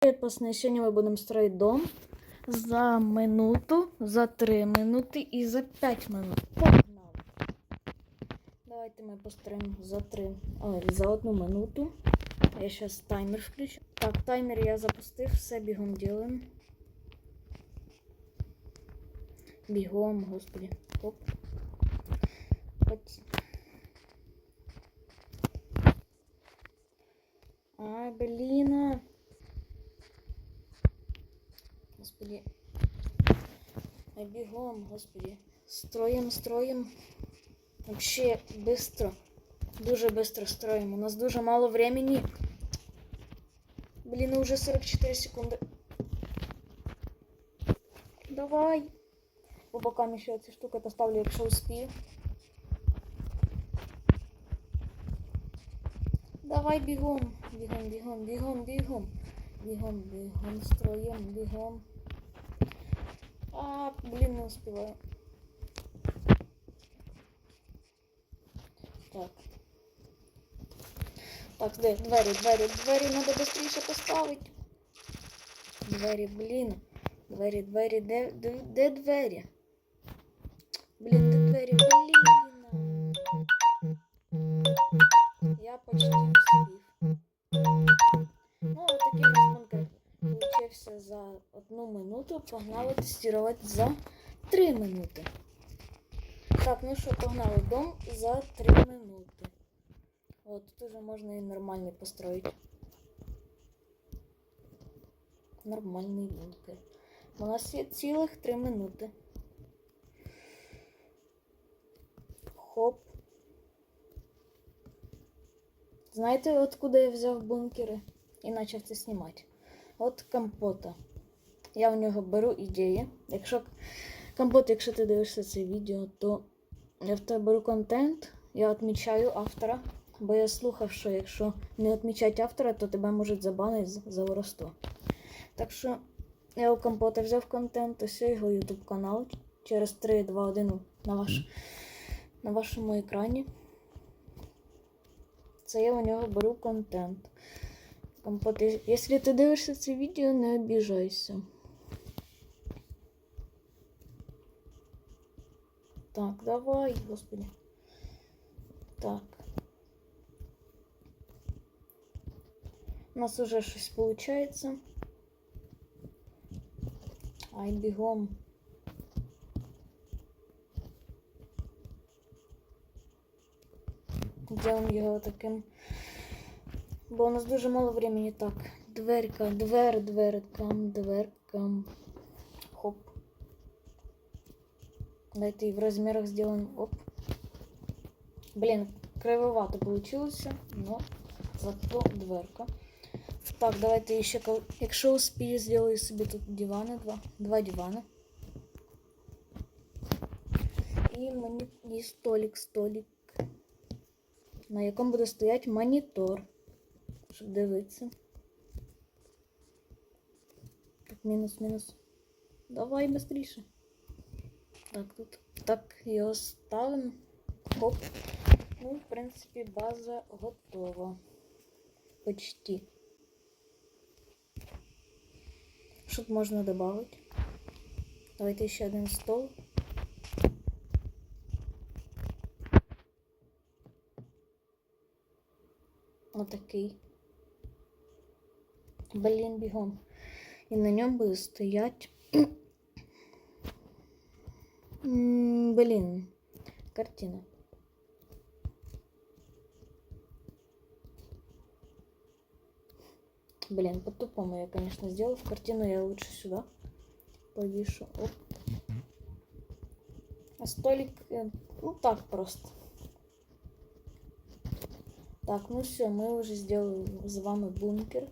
Привет, пацаны! Сегодня мы будем строить дом за минуту, за 3 минути і за 5 минут. Погнали! Давайте ми построїмо за 3, ой, за 1 минуту. Я сейчас таймер включу. Так, таймер я запустив, все бігом делаем. Бігом, господи. Оп. Блін. а. Господи. Ай, бегом, господи. Строим, строим. Вообще быстро. Дуже быстро строим. У нас дуже мало времени. Блин, уже 44 секунды. Давай. По бокам еще эти штуки поставлю, якщо успію. Давай бігом. Бігом, бігом, бігом, бігом. Бігом, бігом, строєм, бігом. А, блін, не успіваю. Так. Так, де двері, двері, двері треба швидше поставити. Двері, блін. Двері, двері, де, де, де двері? Блін, де двері, блін. Я почти успів. Получився за одну минуту. Погнали тестувати за 3 минути. Так, ну що, погнали дом за 3 минути. От, тут уже можна і нормальний построїти. Нормальний бункер. У нас є цілих 3 минути. Хоп. Знаєте, откуда я взяв бункери і почав це знімати? От компота. Я в нього беру ідеї. Якщо компот, якщо ти дивишся це відео, то я в тебе беру контент, я відмічаю автора, бо я слухав, що якщо не відмічати автора, то тебе можуть забанити за воровство. Так що я у компота взяв контент, ось його YouTube канал через 3, 2, 1 на, ваш, на вашому екрані. Це я у нього беру контент. Компот, якщо ти дивишся це відео, не обіжайся. Так, давай, господи. Так. У нас уже щось виходить. Ай, бігом. Делаем його таким. Бо у нас дуже мало времени. Так, дверка, двер, дверкам, дверкам. Хоп. Давайте в размерах сделаем. Оп. Блин, кривовато получилось, но зато дверка. Так, давайте ще, якщо успію, зроблю собі тут дивани, два, два дивани. І мені і столик, столик, на якому буде стояти монітор, щоб дивитися. Так, мінус, мінус. Давай быстріше. Так, тут так його ставимо. Хоп. Ну, в принципі, база готова. Почти. Що тут можна додати? Давайте ще один стол. Отакий. Блін, бігом. І на ньому буде стоять. М, Блин, картина. Блин, по-тупому я, конечно, сделал. В картину я лучше сюда повешу. Оп. А столик, э, ну так просто. Так, ну все, мы уже сделали с вами бункер.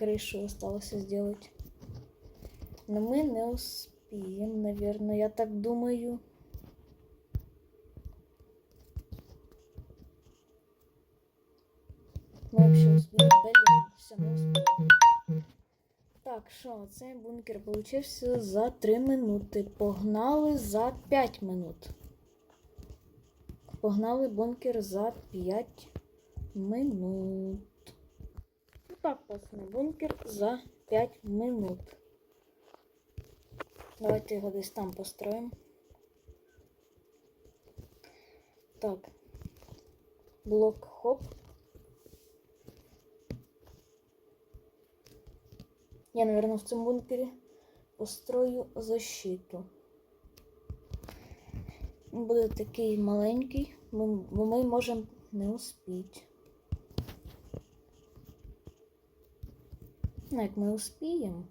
Крышу осталось сделать. Но мы не успеем, наверное, я так думаю. Мы вообще успеем, блин, все, мы успеем. Так, що, цей бункер получився за 3 минути. Погнали за 5 минут. Погнали бункер за 5 минут. так пацани, бункер за 5 минут. Давайте його десь там построїмо. Так. Блок хоп. Я, наверное, в цьому бункері построю защиту. Він буде такий маленький, бо ми можемо не успіти. Ну, як ми успіємо.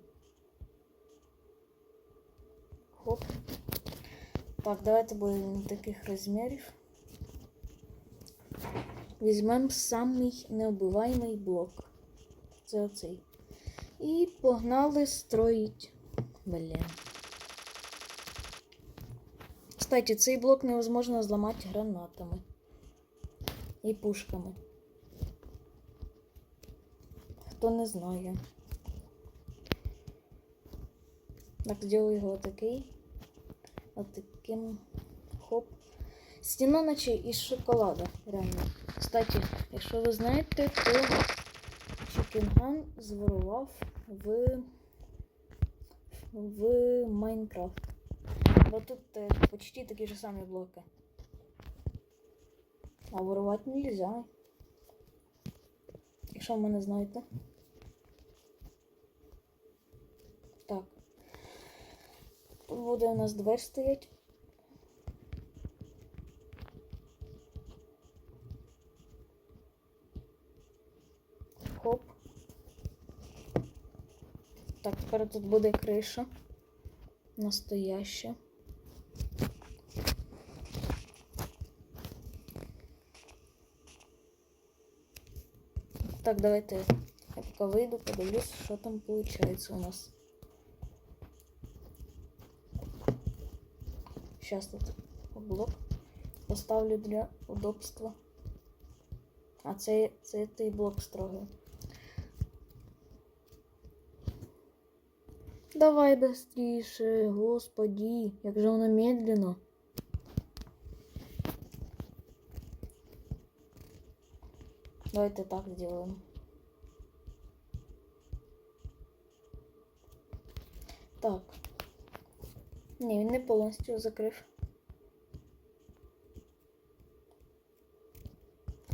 Хоп. Так, давайте будемо таких розмірів. Візьмемо самий неубиваємий блок. Це оцей. І погнали строїть. Блін. Кстати, цей блок невозможно зламати гранатами і пушками. Хто не знає. Так, зроблю його такий. Отаким. Хоп. Стіна наче із шоколада, реально. Кстати, якщо ви знаєте, то Чікінган зворував в, в Майнкрафт. Бо тут е, почти такі ж самі блоки. А ворувати нельзя. Якщо ви мене знаєте. Так. Буде у нас дверь стоять. Хоп. Так, тепер тут буде криша. Настояща. Так, давайте я пока выйду, подивлюсь, що там получается у нас. Сейчас тут блок поставлю для удобства. А це, це той блок строгий. Давай быстріше, господи, як же воно медленно. Давайте так сделаем. Так. Ні, він не повністю закрив.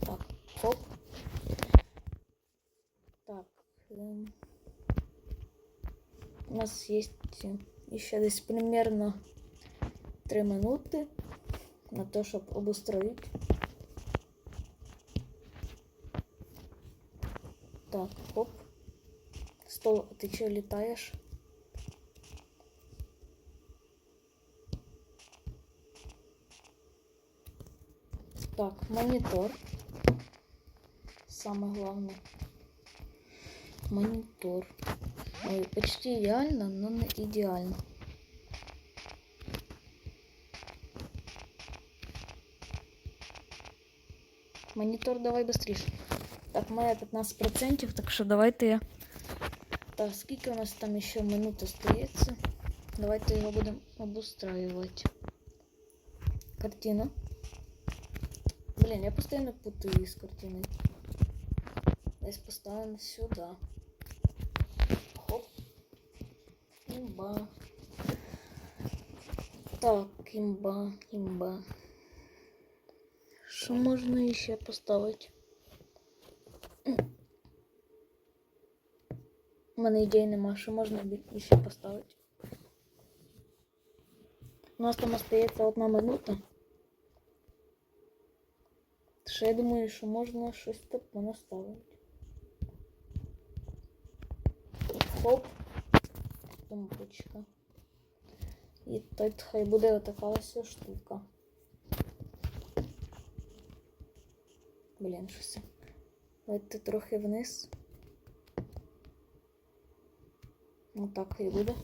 Так, хоп. Так. ем, У нас есть еще десь примерно 3 минути на то, щоб обустроїть. Так, хоп. Стол, а ты чё Так, монитор. Самое главное. Монитор. Ой, почти идеально, но не идеально. Монитор давай быстрее. Так, моя 15%, так що давайте я. Так, скільки у нас там ще минут остається? Давайте його будемо обустраювати. Картина. Блін, я постійно путаю з картиною. Десь поставимо сюди. Хоп. Імба. Так, імба, імба. Що можна ще поставити? У мене ідей нема, що можна бі- ще поставити. У нас там остається одна минута. Що я думаю, що можна щось тут понаставити. Хоп. Тумбочка. І тут хай буде отака ось штука. Блін, щось. Давайте трохи вниз. Ну так хай буде.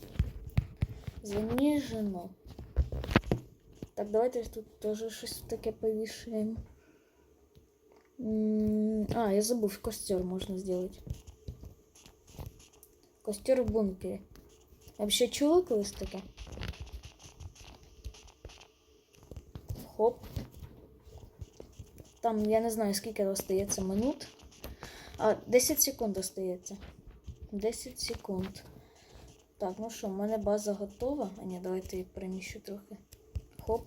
Заніжено. Так, давайте тут теж щось таке повішаємо. А, я забув, костер можна зробити. Костер в. Я взагалі чула колись таке? Хоп. Там я не знаю, скільки остається минут. А, 10 секунд остається. 10 секунд. Так, ну що, в мене база готова. А ні, давайте її переміщу трохи. Хоп.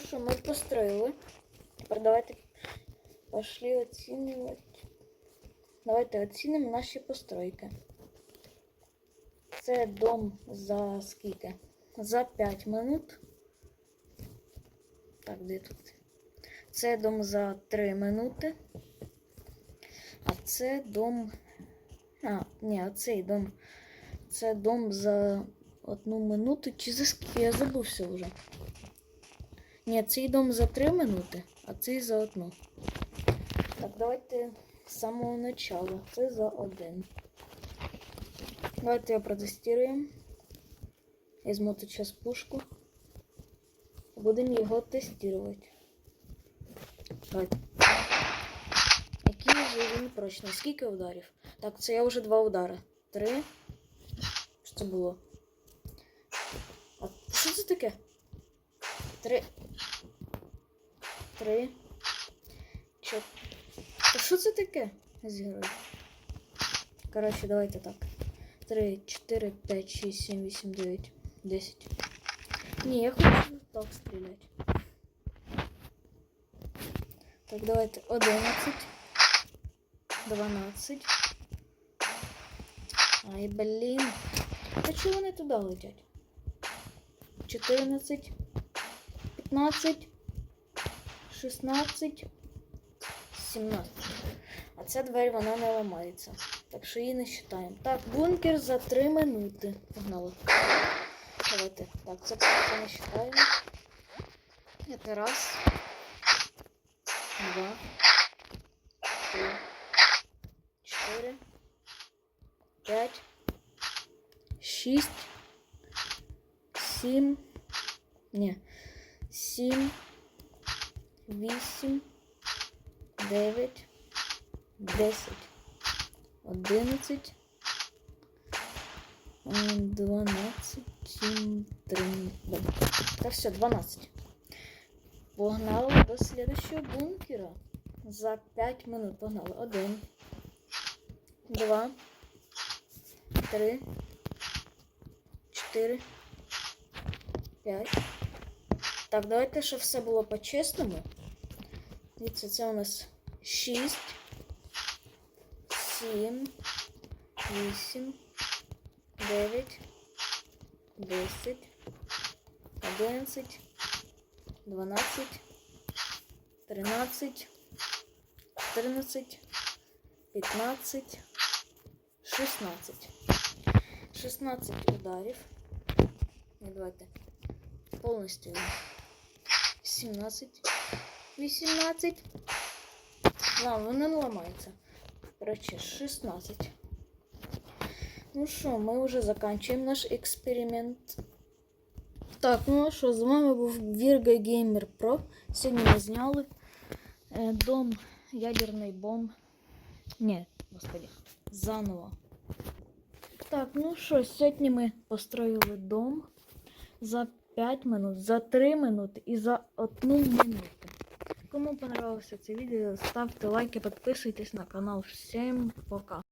Що, ми построїли. Тепер давайте пошли оцінювати. Давайте оцінимо наші постройки. Це дом за скільки? За 5 минут. Так, де тут? Це дом за 3 минути. А це дом. А, ні, а цей дом. Це дом за одну минуту. Чи за скільки? Я забувся вже. Ні, цей дом за 3 минути, а цей за одну. Так, давайте з самого начала. Це за один. Давайте я протестуємо. Візьму тут зараз пушку. Будемо його тестувати. Який же він прочний? Скільки ударів? Так, це я вже два удари. Три. Що це було? А що це таке? Три. Три. Чотири. Та що це таке? з герою? Коротше, давайте так. 3, 4, 5, 6, 7, 8, 9, 10. Ні, я хочу так стріляти. Так, давайте 11, 12. Ай, блін. А чого вони туди летять? 14, 15, 16, 17. А ця двері вона не ламається. Так що її не вважаємо. Так, бункер за 3 минути. Погнали. Давайте. Так, це не вважаємо. Это раз. Два. Три. Четыре. Пять. Шість. Сім. Ні. Сім. 8, 9, 10, 11, 12, 7, 3. Так, все, 12. Погнали до следующего бункера. За 5 минут погнали. 1, 2, 3, 4, 5. Так, давайте, щоб все було по-чесному. Дивіться, це у нас 6, 7, 8, 9, 10, 11, 12, 13, 14, 15, 16. 16 ударів. Не давайте. Повністю. 17, 18. Ладно, воно не ламається. Короче, 16. Ну що, ми вже закінчуємо наш експеримент. Так, ну а що, з вами був Virgo Gamer Pro. Сьогодні ми зняли е, дом ядерний бомб. Ні, господи, заново. Так, ну що, сьогодні ми построїли дом за 5 минут, за 3 минути і за 1 минуту. Кому понравилось це відео, ставте лайки, підписуйтесь на канал. Всім пока!